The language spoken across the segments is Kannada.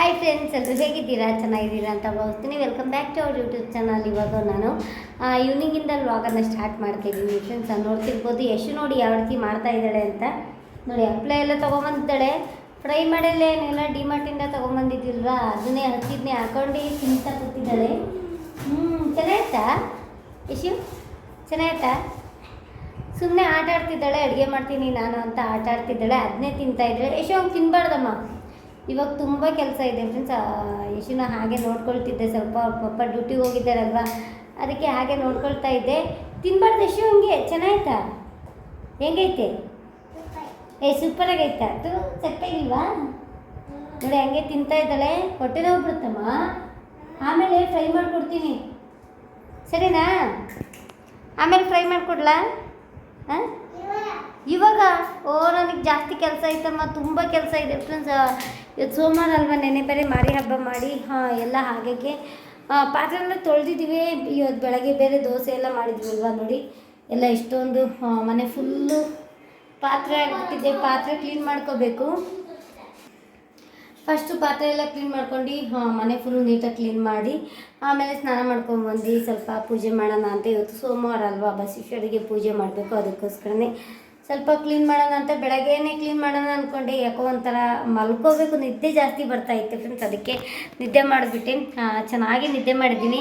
ಹಾಯ್ ಫ್ರೆಂಡ್ಸ್ ಎಲ್ಲರೂ ಹೇಗಿದ್ದೀರಾ? ಚೆನ್ನಾಗಿದ್ದೀರಾ ಅಂತ ಭಾವಿಸ್ತೀನಿ. ವೆಲ್ಕಮ್ ಬ್ಯಾಕ್ ಟು ಅವ್ರ ಯೂಟ್ಯೂಬ್ ಚಾನಲ್ ಇವಾಗ ನಾನು ಈವ್ನಿಂಗಿಂದ ವ್ಲಾಗನ್ನು ಸ್ಟಾರ್ಟ್ ಮಾಡ್ತಾಯಿದ್ದೀನಿ ಫ್ರೆಂಡ್ಸ್ ನೋಡ್ತಿರ್ಬೋದು ಯಶು ನೋಡಿ ಯಾವ ರೀತಿ ಮಾಡ್ತಾ ಇದ್ದಾಳೆ ಅಂತ. ನೋಡಿ ಹಪ್ಪಳ ಎಲ್ಲ ತೊಗೊಂಬಂದಿದ್ದಾಳೆ. ಫ್ರೈ ಮಾಡಲ್ಲೇನೆಲ್ಲ ಡಿಮಾರ್ಟಿಂದ ತೊಗೊಂಬಂದಿದ್ದಿಲ್ವಾ? ಅದನ್ನೇ ಹಚ್ಚಿದ್ನೇ, ಹಾಕೊಂಡು ತಿಂತಾ ಕೂತಿದ್ದಾಳೆ. ಹ್ಞೂ ಚೆನ್ನಾಯ್ತಾ ಯಶು ಚೆನ್ನಾಯ್ತಾ ಸುಮ್ಮನೆ ಆಟ ಆಡ್ತಿದ್ದಾಳೆ ಅಡುಗೆ ಮಾಡ್ತೀನಿ ನಾನು ಅಂತ ಆಟ ಆಡ್ತಿದ್ದಾಳೆ ಅದನ್ನೇ ತಿಂತಾಯಿದ್ದಾಳೆ ಯಶು ಅವ್ನು ತಿನ್ನಬಾರ್ದಮ್ಮ ಇವಾಗ ತುಂಬ ಕೆಲಸ ಇದೆ ಫ್ರೆಂಡ್ಸ್ ಯಶುನ ಹಾಗೆ ನೋಡ್ಕೊಳ್ತಿದ್ದೆ. ಸ್ವಲ್ಪ ಪಾಪ ಡ್ಯೂಟಿಗೆ ಹೋಗಿದ್ದಾರಲ್ವಾ? ಅದಕ್ಕೆ ಹಾಗೆ ನೋಡ್ಕೊಳ್ತಾ ಇದ್ದೆ. ತಿನ್ಬಾರ್ದು ಯಶು ಹಂಗೆ. ಚೆನ್ನಾಯ್ತಾ ಹೆಂಗೈತೆ? ಏ, ಸೂಪರಾಗೈತಾ? ಅದು ಸೆಟ್ಟಾಗಿಲ್ವಾ ನೋಡಿ, ಹಂಗೆ ತಿಂತಾ ಇದ್ದಾಳೆ. ಹೊಟ್ಟೆ ನೋವು ಬಿಡುತ್ತಮ್ಮ ಆಮೇಲೆ ಫ್ರೈ ಮಾಡಿಕೊಡ್ತೀನಿ. ಸರಿನಾ? ಆಮೇಲೆ ಫ್ರೈ ಮಾಡಿಕೊಡ್ಲಾ? ಹಾಂ ಇವಾಗ, ಓ, ನನಗೆ ಜಾಸ್ತಿ ಕೆಲಸ ಐತಮ್ಮ, ತುಂಬ ಕೆಲಸ ಇದೆ. ಫ್ರೆಂಡ್ಸ್ ಇವತ್ತು ಸೋಮವಾರ ಅಲ್ವಾ ನೆನೆ ಬೇರೆ ಮಾರಿ ಹಬ್ಬ ಮಾಡಿ, ಹಾಂ, ಎಲ್ಲ ಹಾಗಾಗಿ. ಪಾತ್ರೆನ ಪಾತ್ರೆ ತೊಳೆದಿದ್ದೀವಿ. ಇವತ್ತು ಬೆಳಗ್ಗೆ ಬೇರೆ ದೋಸೆ ಎಲ್ಲ ಮಾಡಿದ್ವಿ ಅಲ್ವಾ ನೋಡಿ. ಎಲ್ಲ ಇಷ್ಟೊಂದು ಮನೆ ಫುಲ್ಲು ಪಾತ್ರೆ ಆಗಿಬಿಟ್ಟಿದೆ. ಪಾತ್ರೆ ಕ್ಲೀನ್ ಮಾಡ್ಕೋಬೇಕು. ಫಸ್ಟು ಪಾತ್ರೆ ಎಲ್ಲ ಕ್ಲೀನ್ ಮಾಡ್ಕೊಂಡು ಮನೆ ಫುಲ್ ನೀಟಾಗಿ ಕ್ಲೀನ್ ಮಾಡಿ, ಆಮೇಲೆ ಸ್ನಾನ ಮಾಡ್ಕೊಂಬಂದು ಸ್ವಲ್ಪ ಪೂಜೆ ಮಾಡೋಣ ಅಂತ ಇವತ್ತು ಸೋಮವಾರ ಅಲ್ವಾ, ಬಸವೇಶ್ವರಿಗೆ ಪೂಜೆ ಮಾಡಬೇಕು ಅದಕ್ಕೋಸ್ಕರನೇ. ಸ್ವಲ್ಪ ಕ್ಲೀನ್ ಮಾಡೋಣ ಅಂತ ಬೆಳಗ್ಗೆನೇ ಕ್ಲೀನ್ ಮಾಡೋಣ ಅಂದ್ಕೊಂಡೆ ಯಾಕೋ ಒಂಥರ ಮಲ್ಕೋಬೇಕು, ನಿದ್ದೆ ಜಾಸ್ತಿ ಬರ್ತಾ ಇತ್ತು ಫ್ರೆಂಡ್ಸ್ ಅದಕ್ಕೆ ನಿದ್ದೆ ಮಾಡಿಬಿಟ್ಟೆ. ಚೆನ್ನಾಗಿ ನಿದ್ದೆ ಮಾಡಿದ್ದೀನಿ.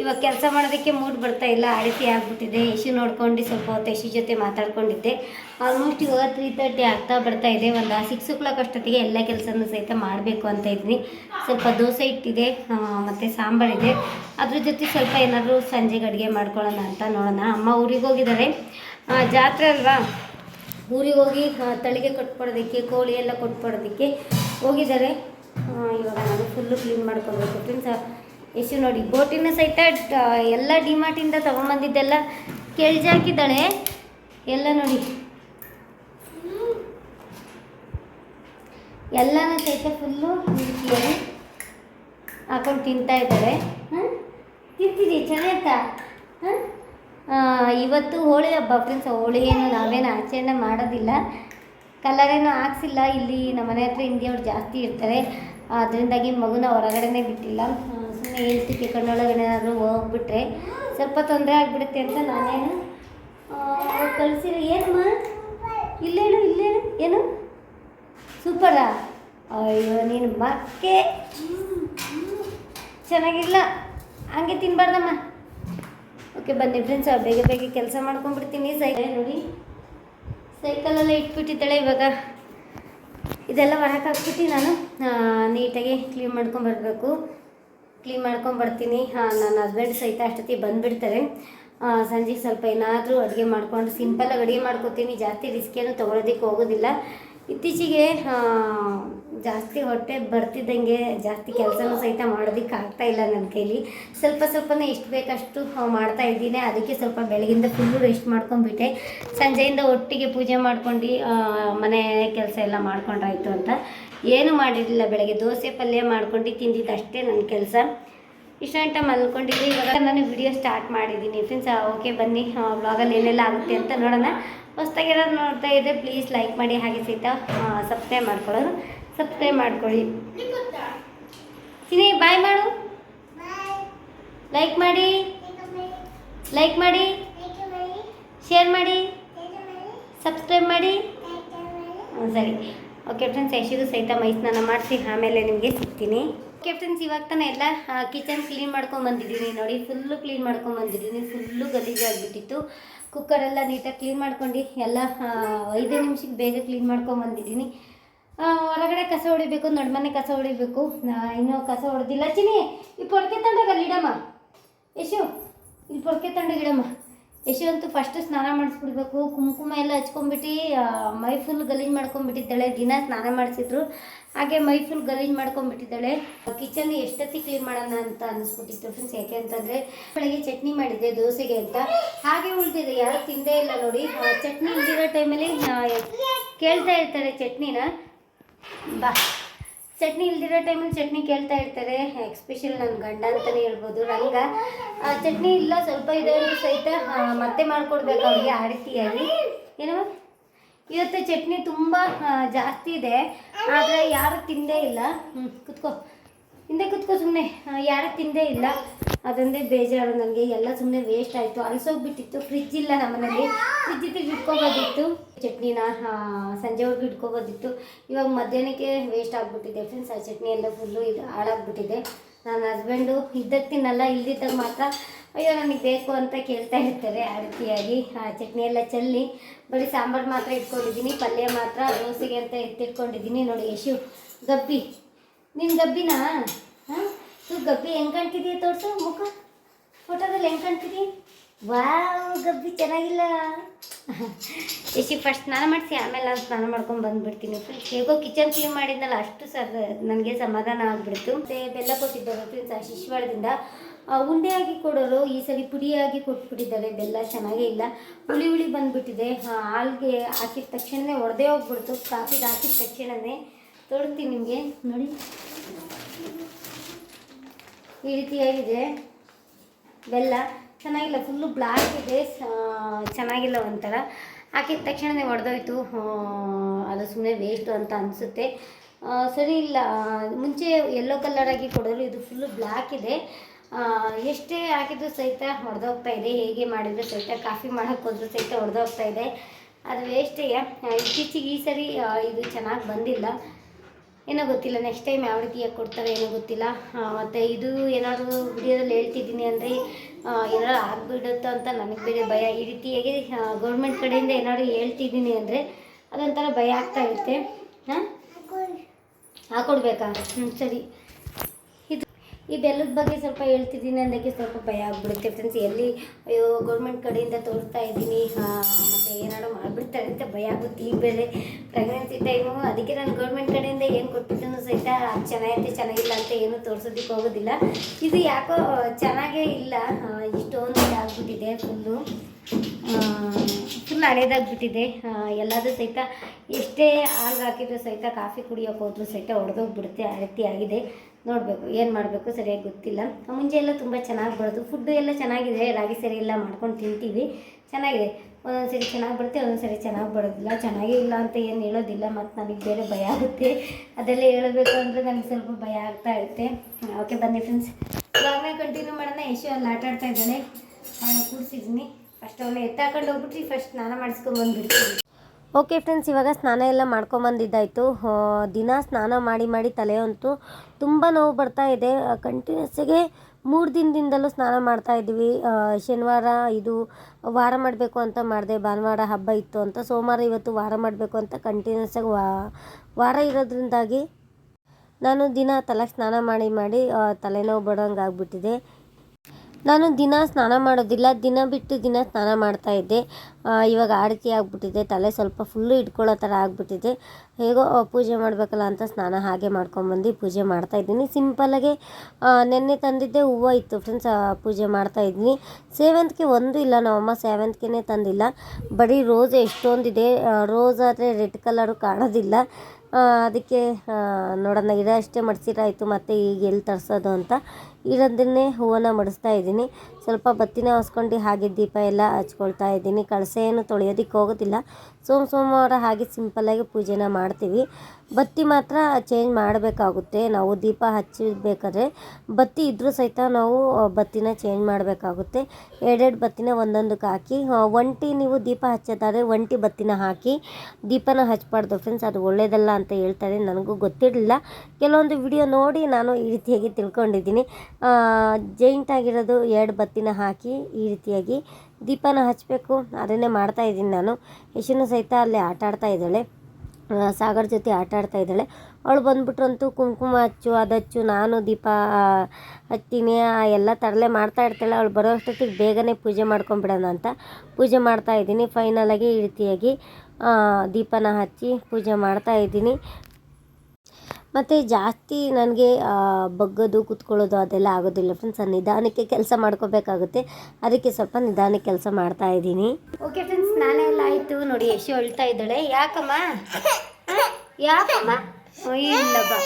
ಇವಾಗ ಕೆಲಸ ಮಾಡೋದಕ್ಕೆ ಮೂಡ್ ಬರ್ತಾ ಇಲ್ಲ ಆ ರೀತಿ ಆಗ್ಬಿಟ್ಟಿದೆ. ಯಶು ನೋಡ್ಕೊಂಡು ಸ್ವಲ್ಪ ಹೊತ್ತು ಯಶು ಜೊತೆ ಮಾತಾಡ್ಕೊಂಡಿದ್ದೆ. ಆಲ್ಮೋಸ್ಟ್ ಇವಾಗ ತ್ರೀ ತರ್ಟಿ ಆಗ್ತಾ ಬರ್ತಾ ಇದೆ. ಒಂದು ಸಿಕ್ಸ್ ಓ ಕ್ಲಾಕ್ ಅಷ್ಟೊತ್ತಿಗೆ ಎಲ್ಲ ಕೆಲಸನೂ ಸಹಿತ ಮಾಡಬೇಕು ಅಂತ ಇದ್ದೀನಿ. ಸ್ವಲ್ಪ ದೋಸೆ ಇಟ್ಟಿದೆ ಮತ್ತು ಸಾಂಬಾರಿದೆ ಅದ್ರ ಜೊತೆ ಸ್ವಲ್ಪ ಏನಾದರೂ ಸಂಜೆಗೆ ಅಡುಗೆ ಮಾಡ್ಕೊಳ್ಳೋಣ ಅಂತ ನೋಡೋಣ. ಅಮ್ಮ ಊರಿಗೆ ಹೋಗಿದ್ದಾರೆ. ಜಾತ್ರೆ ಅಲ್ವಾ? ಊರಿಗೆ ಹೋಗಿ ತಳಿಗೆ ಕೊಟ್ಬಿಡೋದಕ್ಕೆ, ಕೋಳಿ ಎಲ್ಲ ಕೊಟ್ಬಿಡೋದಕ್ಕೆ ಹೋಗಿದ್ದಾರೆ. ಇವಾಗ ನಾನು ಫುಲ್ಲು ಕ್ಲೀನ್ ಮಾಡ್ಕೊಬೇಕು ಫ್ರೆಂಡ್ಸ್ ಎಷ್ಟು ನೋಡಿ, ಬೋಟಿನ ಸಹಿತ ಎಲ್ಲ ಡಿಮಾರ್ಟಿಂದ ತೊಗೊಂಬಂದಿದ್ದೆಲ್ಲ ಕೆಳ್ಜಿ ಹಾಕಿದ್ದಾಳೆ. ಎಲ್ಲ ನೋಡಿ. ಎಲ್ಲನೂ ಸಹಿತ ಫುಲ್ಲು ರೀತಿಯಲ್ಲಿ ಹಾಕೊಂಡು ತಿಂತಾ ಇದ್ದಾಳೆ ಹಾಂ? ತಿಂತಿದ್ದೀವಿ ಚೆನ್ನಾಯ್ತಾ ಹಾಂ? ಇವತ್ತು ಹೋಳಿ ಹಬ್ಬ ಫ್ರೆಂಡ್ಸ್ ಹೋಳಿ ಏನು ನಾವೇನು ಆಚರಣೆ ಮಾಡೋದಿಲ್ಲ. ಕಲರೇನು ಹಾಕ್ಸಿಲ್ಲ, ಇಲ್ಲಿ ನಮ್ಮ ಮನೆ ಹತ್ರ ಹಿಂದಿಯವ್ರು ಜಾಸ್ತಿ ಇರ್ತಾರೆ. ಅದರಿಂದಾಗಿ ಮಗುನ ಹೊರಗಡೆನೇ ಬಿಟ್ಟಿಲ್ಲ. ಸುಮ್ಮನೆ ಹೇಳ್ತಿಕ್ಕೆ ಕಣ್ಣೊಳಗಡೆ ಏನಾದರೂ ಹೋಗ್ಬಿಟ್ರೆ ಸ್ವಲ್ಪ ತೊಂದರೆ ಆಗಿಬಿಡುತ್ತೆ ಅಂತ ನಾನೇನು ಕಳಿಸಿರಿ ಏನು ಮಾ ಇಲ್ಲೇನು ಇಲ್ಲೇನು ಏನು ಸೂಪರಾ ಅಯ್ಯೋ, ನೀನು ಮಕ್ಕೆ. ಚೆನ್ನಾಗಿಲ್ಲ ಹಂಗೆ ತಿನ್ಬಾರ್ದಮ್ಮ. ಓಕೆ, ಬನ್ನಿ ಫ್ರೆಂಡ್ಸ್ ಬೇಗ ಬೇಗ ಕೆಲಸ ಮಾಡ್ಕೊಂಡ್ಬಿಡ್ತೀನಿ. ಸೈಕಲ್ ನೋಡಿ. ಸೈಕಲೆಲ್ಲ ಇಟ್ಬಿಟ್ಟಿದ್ದಾಳೆ ಇವಾಗ. ಇದೆಲ್ಲ ಹೊರಗೆ ಹಾಕ್ಬಿಟ್ಟು ನಾನು ನೀಟಾಗಿ ಕ್ಲೀನ್ ಮಾಡ್ಕೊಂಬರ್ಬೇಕು ಕ್ಲೀನ್ ಮಾಡ್ಕೊಂಬರ್ತೀನಿ ಹಾಂ, ನನ್ನ ಹಸ್ಬೆಂಡ್ ಸಹಿತ ಅಷ್ಟೊತ್ತಿಗೆ ಬಂದುಬಿಡ್ತಾರೆ. ಸಂಜೆಗೆ ಸ್ವಲ್ಪ ಏನಾದರೂ ಅಡುಗೆ ಮಾಡ್ಕೊಂಡು ಸಿಂಪಲಾಗಿ ಅಡುಗೆ ಮಾಡ್ಕೊತೀನಿ. ಜಾಸ್ತಿ ರಿಸ್ಕೇನು ತೊಗೊಳೋದಕ್ಕೆ ಹೋಗೋದಿಲ್ಲ. ಇತ್ತೀಚೆಗೆ ಜಾಸ್ತಿ ಹೊಟ್ಟೆ ಬರ್ತಿದ್ದಂಗೆ ಜಾಸ್ತಿ ಕೆಲಸನೂ ಸಹಿತ ಮಾಡೋದಕ್ಕೆ ಆಗ್ತಾ ಇಲ್ಲ ನನ್ನ ಕೈಲಿ. ಸ್ವಲ್ಪ ಸ್ವಲ್ಪನೇ ಎಷ್ಟು ಬೇಕಷ್ಟು ಮಾಡ್ತಾ ಇದ್ದೀನಿ. ಅದಕ್ಕೆ ಸ್ವಲ್ಪ ಬೆಳಗಿಂದ ಫುಲ್ಲು ರೆಸ್ಟ್ ಮಾಡ್ಕೊಂಡ್ಬಿಟ್ಟೆ. ಸಂಜೆಯಿಂದ ಒಟ್ಟಿಗೆ ಪೂಜೆ ಮಾಡ್ಕೊಂಡು ಮನೆ ಕೆಲಸ ಎಲ್ಲ ಮಾಡ್ಕೊಂಡ್ರಾಯ್ತು ಅಂತ. ಏನೂ ಮಾಡಿರಲಿಲ್ಲ ಬೆಳಗ್ಗೆ. ದೋಸೆ ಪಲ್ಯ ಮಾಡ್ಕೊಂಡು ತಿಂದಿದ್ದಷ್ಟೇ ನನ್ನ ಕೆಲಸ. ಇಷ್ಟ ಮಲ್ಕೊಂಡಿದ್ದೆ. ಇವಾಗ ನಾನು ವಿಡಿಯೋ ಸ್ಟಾರ್ಟ್ ಮಾಡಿದ್ದೀನಿ. ಫ್ರೆಂಡ್ಸ್ ಓಕೆ ಬನ್ನಿ. ಬ್ಲಾಗಲ್ಲಿ ಏನೆಲ್ಲ ಆಗುತ್ತೆ ಅಂತ ನೋಡೋಣ. ಹೊಸ್ದಾಗಿ ಏನಾದ್ರು ನೋಡ್ತಾ ಇದ್ದರೆ ಪ್ಲೀಸ್ ಲೈಕ್ ಮಾಡಿ. ಹಾಗೆ ಸಹಿತ ಸಬ್ಸ್ಕ್ರೈಬ್ ಮಾಡ್ಕೊಳ್ಳೋದು ಸಬ್ಸ್ಕ್ರೈಬ್ ಮಾಡ್ಕೊಳ್ಳಿ. ಸಿನಿ ಬಾಯ್ ಮಾಡು. ಲೈಕ್ ಮಾಡಿ. ಲೈಕ್ ಮಾಡಿ. ಶೇರ್ ಮಾಡಿ. ಸಬ್ಸ್ಕ್ರೈಬ್ ಮಾಡಿ. ಸರಿ. ಓಕೆ ಫ್ರೆಂಡ್ಸ್ ಯಶಿಗೂ ಸಹಿತ ಮೈ ಸ್ನಾನ ಮಾಡಿಸಿ. ಆಮೇಲೆ ನಿಮಗೆ ಸಿಗ್ತೀನಿ. ಓಕೆ ಇವಾಗ ತಾನೆ ಎಲ್ಲ ಕಿಚನ್ ಕ್ಲೀನ್ ಮಾಡ್ಕೊಂಡು ಬಂದಿದ್ದೀನಿ ನೋಡಿ ಫುಲ್ಲು ಕ್ಲೀನ್ ಮಾಡ್ಕೊಂಡು ಬಂದಿದ್ದೀನಿ ಫುಲ್ಲು ಗಲೀಜಾಗಿಬಿಟ್ಟಿತ್ತು ಕುಕ್ಕರೆಲ್ಲ ನೀಟಾಗಿ ಕ್ಲೀನ್ ಮಾಡ್ಕೊಂಡು ಎಲ್ಲ ಐದು ನಿಮಿಷಕ್ಕೆ ಬೇಗ ಕ್ಲೀನ್ ಮಾಡ್ಕೊಂಡು ಬಂದಿದ್ದೀನಿ. ಹೊರಗಡೆ ಕಸ ಹೊಡಿಬೇಕು ನಡ್ಮನೆ ಕಸ ಹೊಡಿಬೇಕು. ಇನ್ನೂ ಕಸ ಹೊಡೆದಿಲ್ಲ. ಚಿನಿ ಈ ಪೊಡ್ಕೆ ತಂಡ ಇಡಮ್ಮ ಯಶು, ಇಲ್ಲಿ ಪೊಡ್ಕೆ ತಂಡ ಇಡಮ್ಮ ಯಶು ಅಂತೂ ಫಸ್ಟ್ ಸ್ನಾನ ಮಾಡಿಸ್ಬಿಡ್ಬೇಕು. ಕುಂಕುಮ ಎಲ್ಲ ಹಚ್ಕೊಂಡ್ಬಿಟ್ಟು ಮೈ ಫುಲ್ ಗಲೀಜು ಮಾಡ್ಕೊಂಡ್ಬಿಟ್ಟಿದ್ದಾಳೆ. ದಿನ ಸ್ನಾನ ಮಾಡಿಸಿದ್ರು. ಹಾಗೆ ಮೈ ಫುಲ್ ಗಲೀಜು ಮಾಡ್ಕೊಂಡ್ಬಿಟ್ಟಿದ್ದಾಳೆ. ಕಿಚನ್ ಎಷ್ಟೊತ್ತಿಗೆ ಕ್ಲೀನ್ ಮಾಡೋಣ ಅಂತ ಅನಿಸ್ಬಿಟ್ಟಿತ್ತು ಫ್ರೆಂಡ್ಸ್ ಯಾಕೆ ಅಂತಂದರೆ, ಬೆಳಗ್ಗೆ ಚಟ್ನಿ ಮಾಡಿದ್ದೆ, ದೋಸೆಗೆ ಅಂತ. ಹಾಗೆ ಉಳಿದಿದೆ. ಯಾರು ತಿಂದೇ ಇಲ್ಲ ನೋಡಿ. ಚಟ್ನಿ ಇಲ್ದಿರೋ ಟೈಮಲ್ಲಿ ಕೇಳ್ತಾ ಇರ್ತಾರೆ ಚಟ್ನಿನ. ಬಾ. ಚಟ್ನಿ ಇಲ್ದಿರೋ ಟೈಮಲ್ಲಿ ಚಟ್ನಿ ಕೇಳ್ತಾ ಇರ್ತಾರೆ. ಎಕ್ಸ್ಪೆಷಲ್ ನನ್ನ ಗಂಡ ಅಂತಲೇ ಹೇಳ್ಬೋದು. ರಂಗ ಚಟ್ನಿ ಇಲ್ಲ, ಸ್ವಲ್ಪ ಇದೆ ಸಹಿತ ಮತ್ತೆ ಮಾಡ್ಕೊಡ್ಬೇಕು ಅವ್ರಿಗೆ ಆ ರೀತಿಯಾಗಿ ಏನೋ? ಇವತ್ತು ಚಟ್ನಿ ತುಂಬ ಜಾಸ್ತಿ ಇದೆ. ಆದರೆ ಯಾರು ತಿಂದೇ ಇಲ್ಲ. ಹ್ಞೂ ಕುತ್ಕೋ. ಹಿಂದೆ ಕುತ್ಕೋ ಸುಮ್ಮನೆ ಯಾರು ತಿಂದೇ ಇಲ್ಲ. ಅದೊಂದೇ ಬೇಜಾರು ನನಗೆ ಎಲ್ಲ ಸುಮ್ಮನೆ ವೇಸ್ಟ್ ಆಯಿತು. ಅನಿಸೋಗ್ಬಿಟ್ಟಿತ್ತು. ಫ್ರಿಜ್ ಇಲ್ಲ ನಮ್ಮನೇಲಿ. ಫ್ರಿಜ್ ಇದ್ದು ಇಟ್ಕೋಬೋದಿತ್ತು. ಚಟ್ನಿನ ಸಂಜೆವರೆಗೂ ಇಟ್ಕೋಬೋದಿತ್ತು. ಇವಾಗ ಮಧ್ಯಾಹ್ನಕ್ಕೆ ವೇಸ್ಟ್ ಆಗಿಬಿಟ್ಟಿದೆ ಫ್ರೆಂಡ್ಸ್ ಆ ಚಟ್ನಿ ಎಲ್ಲ ಫುಲ್ಲು ಇದು ಹಾಳಾಗ್ಬಿಟ್ಟಿದೆ. ನನ್ನ ಹಸ್ಬೆಂಡು ಇದ್ದಾಗ ತಿನ್ನಲ್ಲ ಇಲ್ದಿದ್ದಾಗ ಮಾತ್ರ, ಅಯ್ಯೋ, ನನಗೆ ಬೇಕು ಅಂತ ಕೇಳ್ತಾ ಇರ್ತಾರೆ ಆ, ಚಟ್ನಿ ಎಲ್ಲ ಚೆಲ್ಲಿ. ಬರೀ ಸಾಂಬಾರು ಮಾತ್ರ ಇಟ್ಕೊಂಡಿದ್ದೀನಿ ಪಲ್ಯ ಮಾತ್ರ, ದೋಸೆಗೆ ಅಂತ ಎತ್ತಿಟ್ಕೊಂಡಿದ್ದೀನಿ ನೋಡಿ, ಯಶು, ಗಬ್ಬಿ. ನಿನ್ನ ಗಬ್ಬಿನಾ? ಹಾಂ? ಗಬ್ಬಿ ಹೆಂಗೆ ಕಾಣ್ತಿದೀಯ ತೋರ್ಸು ಮುಖ? ಫೋಟೋದಲ್ಲಿ ಹೆಂಗೆ ಕಾಣ್ತಿದಿ ವಾವ್, ಗಬ್ಬಿ ಚೆನ್ನಾಗಿಲ್ಲ. ಎಷ್ಟು ಫಸ್ಟ್ ಸ್ನಾನ ಮಾಡಿಸಿ, ಆಮೇಲೆ ನಾನು ಸ್ನಾನ ಮಾಡ್ಕೊಂಡು ಬಂದ್ಬಿಡ್ತೀನಿ. ಫುಲ್ ಹೇಗೋ ಕಿಚನ್ ಕ್ಲೀನ್ ಮಾಡಿದ್ನಲ್ಲ, ಅಷ್ಟು ಸರ್, ನನಗೆ ಸಮಾಧಾನ ಆಗಿಬಿಡ್ತು. ಮತ್ತೆ ಬೆಲ್ಲ ಕೊಟ್ಟಿದ್ದಾರೆ ಫ್ರೆಂಡ್ಸ್ ಉಂಡೆ ಆಗಿ ಕೊಡೋರು, ಈ ಸರಿ ಪುಡಿಯಾಗಿ ಕೊಟ್ಬಿಟ್ಟಿದ್ದಾರೆ. ಬೆಲ್ಲ ಚೆನ್ನಾಗೇ ಇಲ್ಲ. ಹುಳಿ ಹುಳಿ ಬಂದುಬಿಟ್ಟಿದೆ. ಹಾಲ್ಗೆ ಹಾಕಿದ ತಕ್ಷಣವೇ ಒಡೆದೇ ಹೋಗ್ಬಿಡ್ತು. ಕಾಫಿಗೆ ಹಾಕಿದ ತಕ್ಷಣವೇ ತೋರಿಸ್ತೀನಿ ನಿಮಗೆ. ನೋಡಿ. ಈ ರೀತಿಯಾಗಿದೆ. ಬೆಲ್ಲ ಚೆನ್ನಾಗಿಲ್ಲ ಫುಲ್ಲು ಬ್ಲ್ಯಾಕ್ ಇದೆ ಚೆನ್ನಾಗಿಲ್ಲ ಒಂಥರ. ಹಾಕಿದ ತಕ್ಷಣವೇ ಒಡೆದೋಯ್ತು. ಅದು ಸುಮ್ಮನೆ ವೇಸ್ಟು ಅಂತ ಅನಿಸುತ್ತೆ. ಸರಿ ಇಲ್ಲ. ಮುಂಚೆ ಯೆಲ್ಲೋ ಕಲರಾಗಿ ಕೊಡೋರು ಇದು ಫುಲ್ಲು ಬ್ಲ್ಯಾಕ್ ಇದೆ. ಎಷ್ಟೇ ಹಾಕಿದ್ರು ಸಹಿತ ಹೊಡೆದೋಗ್ತಾ ಇದೆ. ಹೇಗೆ ಮಾಡಿದ್ರು ಸಹಿತ, ಕಾಫಿ ಮಾಡೋಕ್ಕೆ ಹೋದ್ರು ಸಹಿತ ಹೊಡೆದೋಗ್ತಾ ಇದೆ. ಅದು ವೇಸ್ಟೇ ಇತ್ತೀಚೆಗೆ ಈ ಸರಿ ಇದು ಚೆನ್ನಾಗಿ ಬಂದಿಲ್ಲ. ಏನೋ ಗೊತ್ತಿಲ್ಲ ನೆಕ್ಸ್ಟ್ ಟೈಮ್ ಯಾವ ರೀತಿಯಾಗಿ ಕೊಡ್ತಾರೆ ಏನೋ ಗೊತ್ತಿಲ್ಲ. ಮತ್ತು ಇದು ಏನಾದರೂ ವಿಡಿಯೋದಲ್ಲಿ ಹೇಳ್ತಿದ್ದೀನಿ ಅಂದರೆ ಏನಾದ್ರು ಆಗಿಬಿಡುತ್ತೋ ಅಂತ ನನಗೆ ಬೇರೆ ಭಯ. ಈ ರೀತಿಯಾಗಿ ಗೌರ್ಮೆಂಟ್ ಕಡೆಯಿಂದ ಏನಾದ್ರು ಹೇಳ್ತಿದ್ದೀನಿ ಅಂದರೆ, ಅದೊಂಥರ ಭಯ ಆಗ್ತಾ ಇರುತ್ತೆ. ಹಾಂ? ಹಾಕೊಡ್ಬೇಕಾ? ಹ್ಞೂ ಸರಿ. ಈ ಬೆಲ್ಲದ ಬಗ್ಗೆ ಸ್ವಲ್ಪ ಹೇಳ್ತಿದ್ದೀನಿ, ಅಂದಕ್ಕೆ ಸ್ವಲ್ಪ ಭಯ ಆಗ್ಬಿಡುತ್ತೆ ಫ್ರೆಂಡ್ಸ್ ಎಲ್ಲಿ, ಅಯ್ಯೋ ಗೌರ್ಮೆಂಟ್ ಕಡೆಯಿಂದ ತೋರಿಸ್ತಾ ಇದ್ದೀನಿ ಮತ್ತು ಏನಾದ್ರು ಮಾಡಿಬಿಡ್ತಾರೆ ಅಂತ ಭಯ ಆಗುತ್ತೆ ಈ ಬೇರೆ ಪ್ರೆಗ್ನೆನ್ಸಿ ಟೈಮು ಅದಕ್ಕೆ ನಾನು ಗೌರ್ಮೆಂಟ್ ಕಡೆಯಿಂದ ಏನು ಕೊಟ್ಟಿದ್ದನ್ನು ಸಹಿತ ಚೆನ್ನಾಗೈತೆ, ಚೆನ್ನಾಗಿಲ್ಲ ಅಂತ ಏನು ತೋರಿಸೋದಕ್ಕೆ ಹೋಗೋದಿಲ್ಲ. ಇದು ಯಾಕೋ ಚೆನ್ನಾಗೇ ಇಲ್ಲ ಇಷ್ಟೊಂದು ಇದಾಗ್ಬಿಟ್ಟಿದೆ ಫುಲ್ಲು ಫುಲ್ ಹಳೇದಾಗ್ಬಿಟ್ಟಿದೆ. ಎಲ್ಲದೂ ಸಹಿತ ಎಷ್ಟೇ ಹಾಲ್ಗೆ ಹಾಕಿದ್ರು ಸಹಿತ ಕಾಫಿ ಕುಡಿಯೋಕೆ ಹೋದ್ರು ಸಹಿತ ಹೊಡೆದೋಗ್ಬಿಡುತ್ತೆ ಆ ರೀತಿ ಆಗಿದೆ. ನೋಡಬೇಕು, ಏನು ಮಾಡಬೇಕು ಸರಿಯಾಗಿ ಗೊತ್ತಿಲ್ಲ. ಮುಂಚೆ ಎಲ್ಲ ತುಂಬ ಚೆನ್ನಾಗಿ ಬರೋದು. ಫುಡ್ಡು ಎಲ್ಲ ಚೆನ್ನಾಗಿದೆ, ರಾಗಿ ಸರಿ ಎಲ್ಲ ಮಾಡ್ಕೊಂಡು ತಿಂತೀವಿ. ಚೆನ್ನಾಗಿದೆ. ಒಂದೊಂದು ಸರಿ ಚೆನ್ನಾಗಿ ಬರುತ್ತೆ, ಒಂದೊಂದು ಸರಿ ಚೆನ್ನಾಗಿ ಬರೋದಿಲ್ಲ. ಚೆನ್ನಾಗೇ ಇಲ್ಲ ಅಂತ ಏನು ಹೇಳೋದಿಲ್ಲ, ಮತ್ತು ನನಗೆ ಬೇರೆ ಭಯ ಆಗುತ್ತೆ. ಅದೆಲ್ಲ ಹೇಳಬೇಕು ಅಂದರೆ ನನಗೆ ಸ್ವಲ್ಪ ಭಯ ಆಗ್ತಾ ಇರುತ್ತೆ. ಓಕೆ, ಬನ್ನಿ ಫ್ರೆಂಡ್ಸ್ ಇವಾಗಲೇ ಕಂಟಿನ್ಯೂ ಮಾಡೋಣ. ಯಶು ಅಲ್ಲಿ ಆಟಾಡ್ತಾ ಇದ್ದಾನೆ. ಅವನ್ನ ಕೂರಿಸಿದ್ದೀನಿ ಫಸ್ಟ್ ಅವನ್ನ ಎತ್ತಾಕೊಂಡು ಹೋಗ್ಬಿಟ್ರಿ, ಫಸ್ಟ್ ಸ್ನಾನ ಮಾಡಿಸ್ಕೊಂಡು ಬಂದುಬಿಡ್ತೀನಿ. ಓಕೆ ಫ್ರೆಂಡ್ಸ್ ಇವಾಗ ಸ್ನಾನ ಎಲ್ಲ ಮಾಡ್ಕೊಂಬಂದಿದ್ದಾಯಿತು ದಿನ ಸ್ನಾನ ಮಾಡಿ ಮಾಡಿ ತಲೆ ಅಂತೂ ತುಂಬ ನೋವು ಬರ್ತಾ ಇದೆ. ಕಂಟಿನ್ಯೂಸ್ಗೆ ಮೂರು ದಿನದಿಂದಲೂ ಸ್ನಾನ ಮಾಡ್ತಾ ಇದ್ವಿ. ಶನಿವಾರ ಇದು ವಾರ ಮಾಡಬೇಕು ಅಂತ ಮಾಡಿದೆ. ಭಾನುವಾರ ಹಬ್ಬ ಇತ್ತು ಅಂತ. ಸೋಮವಾರ ಇವತ್ತು ವಾರ ಮಾಡಬೇಕು ಅಂತ ಕಂಟಿನ್ಯೂಸ್ ಆಗಿ ವಾರ ಇರೋದ್ರಿಂದಾಗಿ ನಾನು ದಿನ ತಲೆಗೆ ಸ್ನಾನ ಮಾಡಿ ಮಾಡಿ ತಲೆನೋವು ಬರೋಂಗೆ ಆಗ್ಬಿಟ್ಟಿದೆ. ನಾನು ದಿನ ಸ್ನಾನ ಮಾಡೋದಿಲ್ಲ, ದಿನ ಬಿಟ್ಟು ದಿನ ಸ್ನಾನ ಮಾಡ್ತಾ ಇದ್ದೆ. ಇವಾಗ ಆರತಿ ಆಗಿಬಿಟ್ಟಿದೆ, ತಲೆ ಸ್ವಲ್ಪ ಫುಲ್ಲು ಇಟ್ಕೊಳ್ಳೋ ಥರ ಆಗಿಬಿಟ್ಟಿದೆ. ಹೇಗೋ ಪೂಜೆ ಮಾಡಬೇಕಲ್ಲ ಅಂತ ಸ್ನಾನ ಹಾಗೆ ಮಾಡ್ಕೊಂಡ್ಬಂದು ಪೂಜೆ ಮಾಡ್ತಾ ಇದ್ದೀನಿ. ಸಿಂಪಲ್ಲಾಗೆ ನೆನ್ನೆ ತಂದಿದ್ದೆ ಹೂವು ಇತ್ತು ಫ್ರೆಂಡ್ಸ್ ಪೂಜೆ ಮಾಡ್ತಾ ಇದ್ದೀನಿ. ಸೇವಂತಿಗೆ ಒಂದು ಇಲ್ಲ, ನಮ್ಮಮ್ಮ ಸೇವಂತಿಗೆನೇ ತಂದಿಲ್ಲ. ಬರೀ ರೋಸ್ ಎಷ್ಟೊಂದಿದೆ ರೋಸ್ ಆದರೆ ರೆಡ್ ಕಲರು ಕಾಣೋದಿಲ್ಲ. ಅದಕ್ಕೆ ನೋಡೋಣ ಇರೋ ಅಷ್ಟೇ ಮಡಿಸಿರಾಯ್ತು, ಮತ್ತು ಈಗ ಎಲ್ಲಿ ತರಿಸೋದು ಅಂತ. ಇರೋದನ್ನೇ ಹೂವನ್ನ ಮಡಿಸ್ತಾ ಇದ್ದೀನಿ. ಸ್ವಲ್ಪ ಬತ್ತಿನ ಹೊಸ್ಕೊಂಡು ಹಾಗೆ ದೀಪ ಎಲ್ಲ ಹಚ್ಕೊಳ್ತಾ ಇದ್ದೀನಿ. ಕಳಸೆಯನ್ನು ಏನು ತೊಳೆಯೋದಕ್ಕೆ ಹೋಗೋದಿಲ್ಲ. ಸೋಮ ಸೋಮವಾರ ಹಾಗೆ ಸಿಂಪಲ್ಲಾಗಿ ಪೂಜೆನ ಮಾಡ್ತೀವಿ. ಬತ್ತಿ ಮಾತ್ರ ಚೇಂಜ್ ಮಾಡಬೇಕಾಗುತ್ತೆ. ನಾವು ದೀಪ ಹಚ್ಚಬೇಕಾದ್ರೆ ಬತ್ತಿ ಇದ್ದರೂ ಸಹಿತ ನಾವು ಬತ್ತಿನ ಚೇಂಜ್ ಮಾಡಬೇಕಾಗುತ್ತೆ. ಎರಡೆರಡು ಬತ್ತಿನ ಒಂದೊಂದಕ್ಕೆ ಹಾಕಿ ಒಂಟಿ ನೀವು ದೀಪ ಹಚ್ಚೋದಾದರೆ ಒಂಟಿ ಬತ್ತಿನ ಹಾಕಿ ದೀಪನ ಹಚ್ಚಬಾರ್ದು ಫ್ರೆಂಡ್ಸ್ ಅದು ಒಳ್ಳೆಯದಲ್ಲ ಅಂತ ಹೇಳ್ತಾರೆ, ನನಗೂ ಗೊತ್ತಿರಲಿಲ್ಲ. ಕೆಲವೊಂದು ವಿಡಿಯೋ ನೋಡಿ ನಾನು ಈ ರೀತಿಯಾಗಿ ತಿಳ್ಕೊಂಡಿದ್ದೀನಿ. ಜೈಂಟ್ ಆಗಿರೋದು ಎರಡು ಬತ್ತಿನ ಹಾಕಿ ಈ ರೀತಿಯಾಗಿ ದೀಪನ ಹಚ್ಚಬೇಕು ಅದನ್ನೇ ಮಾಡ್ತಾಯಿದ್ದೀನಿ ನಾನು. ಯಶನು ಸಹಿತ ಅಲ್ಲಿ ಆಟ ಆಡ್ತಾ ಇದ್ದಾಳೆ. ಸಾಗರ್ ಜೊತೆ ಆಟ ಆಡ್ತಾ ಇದ್ದಾಳೆ. ಅವಳು ಬಂದ್ಬಿಟ್ರಂತೂ ಕುಂಕುಮ ಹಚ್ಚು ಅದಚ್ಚು, ನಾನು ದೀಪ ಹಚ್ತೀನಿ ಎಲ್ಲ ತರಲೆ ಮಾಡ್ತಾ ಇರ್ತಾಳೆ. ಅವಳು ಬರೋ ಅಷ್ಟೊತ್ತಿಗೆ ಬೇಗನೆ ಪೂಜೆ ಮಾಡ್ಕೊಂಬಿಡೋಣ ಅಂತ ಪೂಜೆ ಮಾಡ್ತಾ ಇದ್ದೀನಿ. ಫೈನಲಾಗಿ ಈ ರೀತಿಯಾಗಿ ದೀಪನ ಹಚ್ಚಿ ಪೂಜೆ ಮಾಡ್ತಾ ಇದ್ದೀನಿ. ಮತ್ತು ಜಾಸ್ತಿ ನನಗೆ ಬಗ್ಗೋದು ಕುತ್ಕೊಳ್ಳೋದು ಅದೆಲ್ಲ ಆಗೋದಿಲ್ಲ ಫ್ರೆಂಡ್ಸ್ ನಿಧಾನಕ್ಕೆ ಕೆಲಸ ಮಾಡ್ಕೋಬೇಕಾಗುತ್ತೆ. ಅದಕ್ಕೆ ಸ್ವಲ್ಪ ನಿಧಾನಕ್ಕೆ ಕೆಲಸ ಮಾಡ್ತಾ ಇದ್ದೀನಿ. ಓಕೆ ಫ್ರೆಂಡ್ಸ್ ನಾನೇ ಎಲ್ಲ ಆಯಿತು. ನೋಡಿ ಎಷ್ಟು ಅಳ್ತಾ ಇದ್ದಾಳೆ. ಯಾಕಮ್ಮ? ಯಾಕಮ್ಮ? ಓ, ಇಲ್ಲ ಬಾ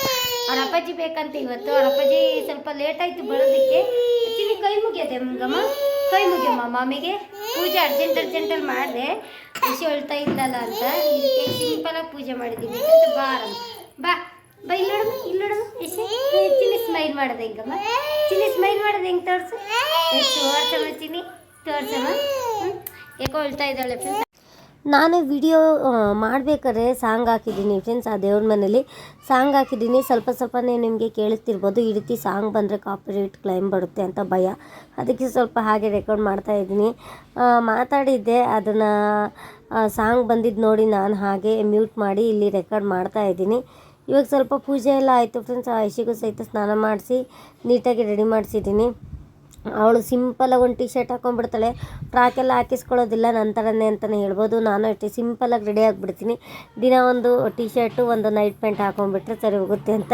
ಅವ್ರ ಅಪ್ಪಾಜಿ ಬೇಕಂತ ಇವತ್ತು. ಅವ್ರ ಅಪ್ಪಾಜಿ ಸ್ವಲ್ಪ ಲೇಟ್ ಆಯಿತು ಬರೋದಕ್ಕೆ. ಆ್ಯಕ್ಚುಲಿ ಕೈ ಮುಗಿಯೋದೆ ಮುಂಗಮ್ಮ. ಕೈ ಮುಗಿಯಮ್ಮ ಮಾಮಿಗೆ. ಪೂಜೆ ಅರ್ಜೆಂಟ್ ಅರ್ಜೆಂಟಲ್ಲಿ ಮಾಡಿದೆ. ಖುಷಿ ಹೇಳ್ತಾ ಇದ್ದಲ್ಲ ಅಂತ ಇದಕ್ಕೆ ಸಿಂಪಲಾಗಿ ಪೂಜೆ ಮಾಡಿದ್ದೀನಿ ಬಾರಮ್ಮ ಬಾ. ಬಾ ಇಲ್ಲಿ ನೋಡಮ್ಮ ಇಲ್ಲಿ ನೋಡಮ್ಮ ಚಿನ್ನಿ ಸ್ಮೈಲ್ ಮಾಡೋದು ಹೆಂಗಮ್ಮ? ಚಿನ್ನಿ ಸ್ಮೈಲ್ ಮಾಡೋದು ಹೆಂಗೆ ತೋರಿಸು? ತೋರ್ಸಮ್ಮ ಚಿನ್ನಿ ತೋರ್ಸಮ್ಮ. ಯಾಕೋ ಹೇಳ್ತಾ ಇದ್ದಾಳೆ ಫ್ರೆಂಡ್ಸ್ ನಾನು ವಿಡಿಯೋ ಮಾಡಬೇಕಾದ್ರೆ ಸಾಂಗ್ ಹಾಕಿದ್ದೀನಿ ಫ್ರೆಂಡ್ಸ್ ಆ ದೇವ್ರ ಮನೇಲಿ. ಸಾಂಗ್ ಹಾಕಿದ್ದೀನಿ ಸ್ವಲ್ಪ ಸ್ವಲ್ಪನೇ ನಿಮಗೆ ಕೇಳಿಸ್ತಿರ್ಬೋದು. ಈ ರೀತಿ ಸಾಂಗ್ ಬಂದರೆ ಕಾಪಿರೈಟ್ ಕ್ಲೈಮ್ ಬರುತ್ತೆ ಅಂತ ಭಯ. ಅದಕ್ಕೆ ಸ್ವಲ್ಪ ಹಾಗೆ ರೆಕಾರ್ಡ್ ಮಾಡ್ತಾ ಇದ್ದೀನಿ. ಮಾತಾಡಿದ್ದೆ ಅದನ್ನು ಸಾಂಗ್ ಬಂದಿದ್ದು ನೋಡಿ ನಾನು ಹಾಗೆ ಮ್ಯೂಟ್ ಮಾಡಿ ಇಲ್ಲಿ ರೆಕಾರ್ಡ್ ಮಾಡ್ತಾ ಇದ್ದೀನಿ. ಇವಾಗ ಸ್ವಲ್ಪ ಪೂಜೆ ಎಲ್ಲ ಆಯಿತು ಫ್ರೆಂಡ್ಸ್ ಆ ಐಶಿಗೂ ಸಹಿತ ಸ್ನಾನ ಮಾಡಿಸಿ ನೀಟಾಗಿ ರೆಡಿ ಮಾಡಿಸಿದ್ದೀನಿ. ಅವಳು ಸಿಂಪಲಾಗಿ ಒಂದು ಟಿ ಶರ್ಟ್ ಹಾಕೊಂಡ್ಬಿಡ್ತಾಳೆ. ಫ್ರಾಕ್ ಎಲ್ಲ ಹಾಕಿಸ್ಕೊಳ್ಳೋದಿಲ್ಲ ನನ್ನ ಥರನೇ ಅಂತಲೇ ಹೇಳ್ಬೋದು. ನಾನು ಅಷ್ಟೇ ಸಿಂಪಲಾಗಿ ರೆಡಿ ಆಗಿಬಿಡ್ತೀನಿ. ದಿನ ಒಂದು ಟಿ ಶರ್ಟು ಒಂದು ನೈಟ್ ಪ್ಯಾಂಟ್ ಹಾಕೊಂಡ್ಬಿಟ್ರೆ ಸರಿ ಹೋಗುತ್ತೆ ಅಂತ.